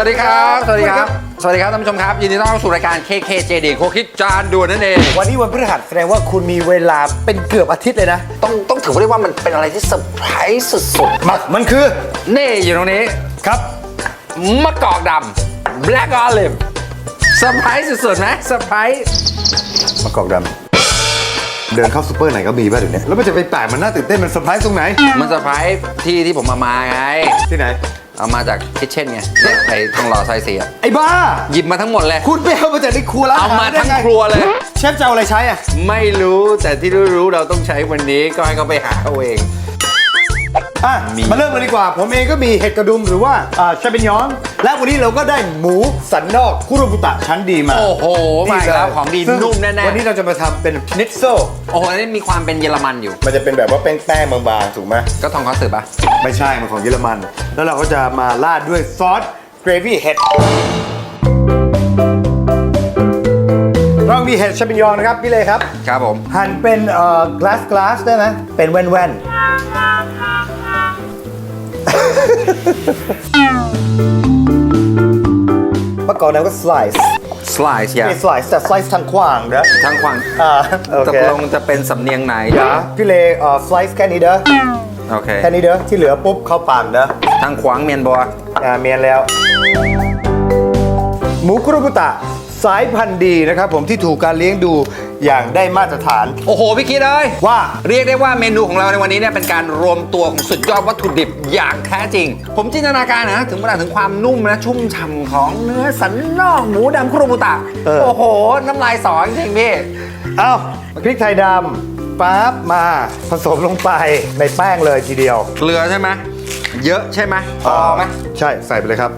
สวัสดีครับ สวัสดีครับ สวัสดีครับท่านผู้ชมครับ ยินดีต้อนรับสู่รายการ KKJD โคคิดจานด่วนนั่นเอง วันนี้วันพฤหัสแสดงว่าคุณมีเวลาเป็นเกือบอาทิตย์เลยนะ ต้องต้องถือว่าได้ว่ามันเป็นอะไรที่เซอร์ไพรส์สุดมันมันคือๆ นี่อยู่ตรงนี้ ครับ มะกอกดำ Black Olive เซอร์ไพรส์สุดๆนะเซอร์ไพรส์มะกอกดำเดินเข้าซูเปอร์ไหนก็มีป่ะเดี๋ยวนี้แล้วมันจะไปแปลกมันน่าตื่นเต้นมันเซอร์ไพรส์ตรงไหน มันเซอร์ไพรส์ที่ที่ผมมามาไง ที่ไหน เอามาจากคิทเช่นไงเนี่ยไอ้ทองหล่อไซเสียไอ้บ้า หยิบมาทั้งหมดเลย คุณไปเอามาจากในครัวแล้วเอามาทั้งครัวเลย เชฟจะเอาอะไรใช้อะ ไม่รู้แต่ที่รู้ๆเราต้องใช้วันนี้ก็ให้เขาไปหาเอาเอง อะมีมาเริ่มเลยดีกว่า ผมเองก็มีเห็ดกระดุมหรือว่าอ่าชาเปนยอง และวันนี้เราก็ได้หมูสันนอกคุโรบุตะชั้นดีมาโอ้โหมาอีกแล้วของดีซึ่นุ่มแน่ๆวันนี้เราจะมาทำเป็นนิตโซโอ้โหนี่มีความเป็นเยอรมันอยู่ มันจะเป็นแบบว่าแป้งๆบางๆถูกไหมก็ทองคอสืบปะไม่ใช่มันของเยอรมัน แล้วเราก็จะมาราดด้วยซอสเกรวี่เห็ด เรามีเห็ดชาปิญญองนะครับพี่เลยครับ ครับผมหั่นเป็นเอ่อ glass glass ได้ไหมเป็นแว่นแว่นๆเมื่อก่อนเราก็ slice สไลซ์อย่าไม่ slice แต่ slice ทางขวางนะทางขวางอ่าโอตเคกลงจะเป็นสำเนียงไหนอย่าพี่เลเอ่อ slice แค่นี้เด้อโอเค แค่นี้เด้อที่เหลือปุ๊บเข้าปากเด้อ ทางขวางเมียนบัวอ่าเมียนแล้ว หมูคุโรบุตะ สายพันธุ์ดีนะครับผมที่ถูกการเลี้ยงดูอย่างได้มาตรฐาน โอ้โหพี่คิดเอ้ยว่าเรียกได้ว่าเมนูของเราในวันนี้เนี่ยเป็นการรวมตัวของสุดยอดวัตถุดิบอย่างแท้จริง ผมจินตนาการนะถึงประดาถึงความนุ่มนะชุ่มฉ่ำของเนื้อสันนอกหมูดำคุโรบุตะเออ โอ้โห น้ำลายสอจริงๆพี่ เอ้าพริกไทยดำปั๊บมาผสมลงไปในแป้งเลยทีเดียว เกลือใช่ไหมเยอะใช่ไหมพอไหมใช่ใส่ไปเลยครับ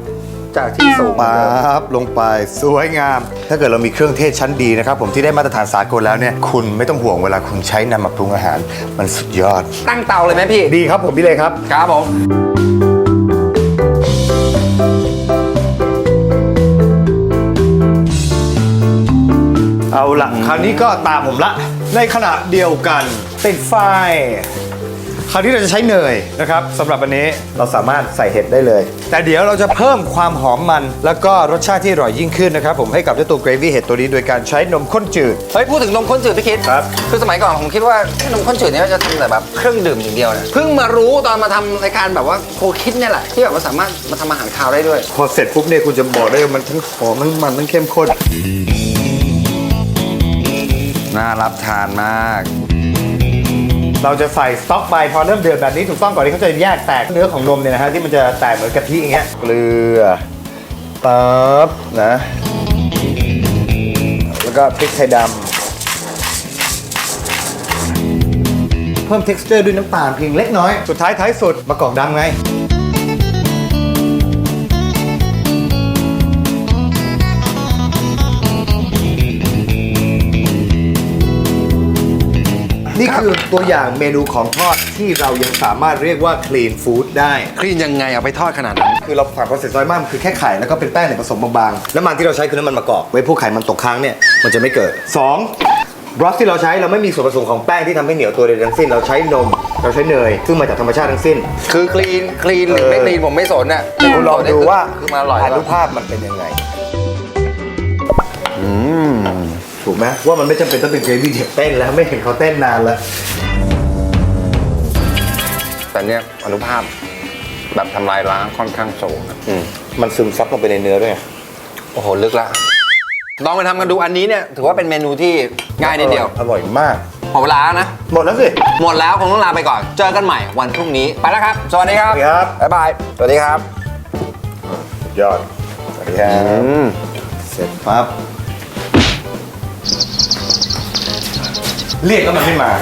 จากที่สูงปั๊บลงไปสวยงาม ถ้าเกิดเรามีเครื่องเทศชั้นดีนะครับ ผมที่ได้มาตรฐานสากลแล้วเนี่ยคุณไม่ต้องห่วงเวลาคุณใช้นำมาปรุงอาหาร มันสุดยอด ตั้งเตาเลยไหมพี่ ดีครับผมพี่เลยครับ ครับผมเอาละคราวนี้ก็ตามผมละ ในขณะเดียวกันติดไฟ คราวนี้เราจะใช้เนยนะครับสำหรับอันนี้เราสามารถใส่เห็ดได้เลย แต่เดี๋ยวเราจะเพิ่มความหอมมัน แล้วก็รสชาติที่อร่อยยิ่งขึ้นนะครับผมให้กับเจ้าตัวเกรวี่เห็ดตัวนี้โดยการใช้นมข้นจืด เฮ้ยพูดถึงนมข้นจืดพี่คิดครับ คือสมัยก่อนผมคิดว่าแค่นมข้นจืดเนี่ยจะทำแต่แบบเครื่องดื่มอย่างเดียวเนี่ยเพิ่งมารู้ตอนมาทำรายการแบบว่าโคคิดเนี่ยแหละที่แบบว่าสามารถมาทำอาหารคาวได้ด้วย พอเสร็จปุ๊บเนี่ยคุณจะบอกได้ว่ามันทั้งหอมทั้งมันทั้งเข้มข้นน่ารับทานมาก เราจะใส่สต๊อกไปพอเริ่มเดือดแบบนี้ถูกต้องก่อนที่เขาจะแยกแตกเนื้อของนมเนี่ยนะฮะที่มันจะแตกเหมือนกะทิอย่างเงี้ยเกลือปั๊บนะ แล้วก็พริกไทยดำเพิ่ม texture ด้วยน้ำตาลเพียงเล็กน้อย สุดท้ายท้ายสุดมะกอกดำไง คือตัวอย่างเมนูของทอดที่เรายังสามารถเรียกว่า clean food ได้ คลีนยังไงเอาไปทอดขนาดนั้นคือเราผ่านโปรเซสน้อยมากมันคือแค่ไข่แล้วก็เป็นแป้งเนี่ยผสมบางๆน้ำมันที่เราใช้คือน้ำมันมะกอกไว้พวกไข่มันตกค้างเนี่ยมันจะไม่เกิด 2. บรอสที่เราใช้เราไม่มีส่วนผสมของแป้งที่ทำให้เหนียวตัวใดทั้งสิ้น เราใช้นม เราใช้เนย ซึ่งมาจากธรรมชาติทั้งสิ้น คือคลีนคลีนหรือไม่คลีนผมไม่สนน่ะแต่คุณลองดูว่าคือมันอร่อยอนุภาพมันเป็นยังไง ถูกไหมว่ามันไม่จำเป็นต้องเป็นเกรวี่เต้นแล้วไม่เห็นเขาเต้นนานแล้วแต่เนี้ยอนุภาพแบบทำลายล้างค่อนข้างสูงนะมันซึมซับลงไปในเนื้อด้วยโอ้โห ลึกละลองไปทำกันดูอันนี้เนี่ย ถือว่าเป็นเมนูที่ง่ายนิดเดียวอร่อยมาก หมดเวลาแล้วนะ หมดแล้วสิ หมดแล้วคงต้องลาไปก่อน เจอกันใหม่วันพรุ่งนี้ ไปแล้วครับ สวัสดีครับสวัสดีครับ บ๊ายบาย สวัสดีครับ ยอดสวัสดีครับเสร็จปั๊บ เรียกแล้วมันไม่มา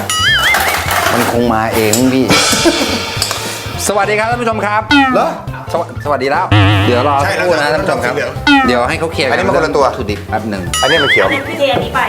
มันคงมาเองพี่ สวัสดีครับท่านผู้ชมครับเหรอสวสวัสดีแล้ว เดี๋ยวรอใช่สักครู่นะแล้วท่านผู้ชมครับ เดี๋ยวเดี๋ยวให้เขาเคลียร์กัอันนี้มันคนละตัวเรื่องวัตถุดิบแป๊บหนึ่งอันนี้มันเขียวพี่เจอันนี้ไป